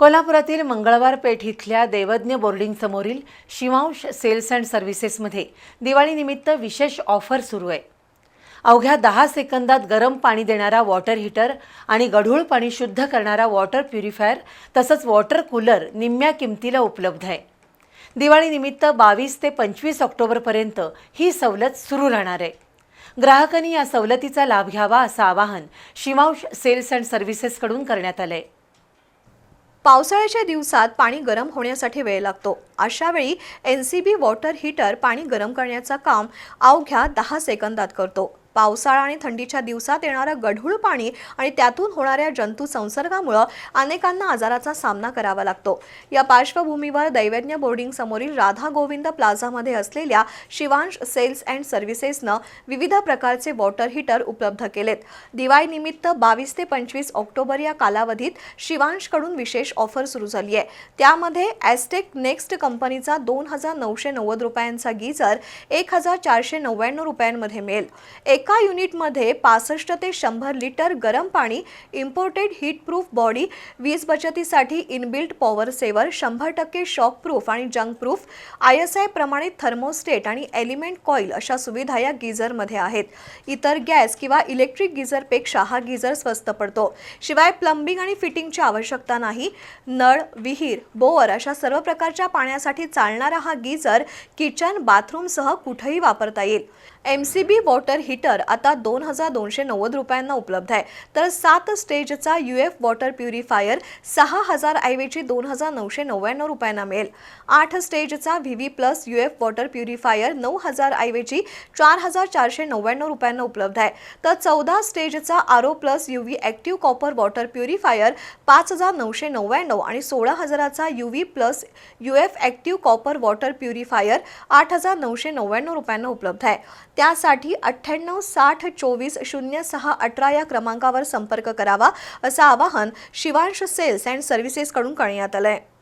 कोल्हापुरातील मंगळवार पेठ इथल्या देवज्ञ बोर्डिंग समोरील शिवांश सेल्स अँड सर्व्हिसेसमध्ये दिवाळीनिमित्त विशेष ऑफर सुरू आहे. अवघ्या दहा सेकंदात गरम पाणी देणारा वॉटर हीटर आणि गढूळ पाणी शुद्ध करणारा वॉटर प्युरिफायर तसंच वॉटर कूलर निम्म्या किमतीला उपलब्ध आहे. दिवाळीनिमित्त बावीस ते पंचवीस ऑक्टोबरपर्यंत ही सवलत सुरू राहणार आहे. ग्राहकांनी या सवलतीचा लाभ घ्यावा असं आवाहन शिवांश सेल्स अँड सर्व्हिसेसकडून करण्यात आलं आहे पावसाळ्याच्या दिवसात पाणी गरम होण्यासाठी वेळ लागतो. अशा वेळी N C B water heater पाणी गरम करण्याचं काम अवघ्या दहा सेकंदात करतो. पावसाळा आणि थंडीच्या दिवसात येणारं गढूळ पाणी आणि त्यातून होणाऱ्या जंतू संसर्गामुळं अनेकांना आजाराचा सामना करावा लागतो. या पार्श्वभूमीवर दैवज्ञ बोर्डिंग समोरील राधा गोविंद प्लाझामध्ये असलेल्या शिवांश सेल्स अँड सर्व्हिसेसनं विविध प्रकारचे वॉटर हीटर उपलब्ध केलेत. दिवाळीनिमित्त बावीस ते पंचवीस ऑक्टोबर या कालावधीत शिवांशकडून विशेष ऑफर सुरू झाली आहे. त्यामध्ये ॲस्टेक नेक्स्ट कंपनीचा दोन हजार नऊशे नव्वद रुपयांचा गीझर एक हजार चारशे नव्याण्णव रुपयांमध्ये मिळेल. एक युनिटमध्ये पासष्ट ते शंभर लिटर गरम पाणी इम्पोर्टेड हीट प्रूफ बॉडी वीज बचतीसाठी इनबिल्ट पॉवर सेवर शंभर टक्के शॉक प्रूफ आणि junk proof I S I प्रमाणित थर्मोस्टेट आणि एलिमेंट कॉईल अशा सुविधा या गिझरमध्ये आहेत. इतर गॅस किंवा इलेक्ट्रिक गिझरपेक्षा हा गिझर स्वस्त पडतो. शिवाय प्लंबिंग आणि फिटिंगची आवश्यकता नाही. नळ विहीर बोअर अशा सर्व प्रकारच्या पाण्यासाठी चालणारा हा गिझर किचन बाथरूमसह कुठेही वापरता येईल. M C B water heater आता दोन हजार दोनशे नव्वद रुपयांना उपलब्ध आहे. तर सात स्टेजचा यू एफ वॉटर प्युरिफायर सहा हजार ऐवजी दोन हजार नऊशे नव्याण्णव रुपयांना मिळेल. आठ स्टेजचा V V plus U F water purifier नऊ हजार ऐवजी चार हजार चारशे नव्याण्णव रुपयांना उपलब्ध आहे. तर चौदा स्टेजचा R O plus U V active copper water purifier पाच हजार नऊशे नव्याण्णव आणि सोळा हजाराचा U V plus U F active copper water purifier आठ हजार नऊशे नव्याण्णव रुपयांना उपलब्ध आहे. त्यासाठी अठ्ठ्याण्णव साठ चोवीस शून्य सहा अठरा या क्रमांकावर संपर्क करावा असं आवाहन शिवांश सेल्स अँड सर्व्हिसेसकडून करण्यात आलं आहे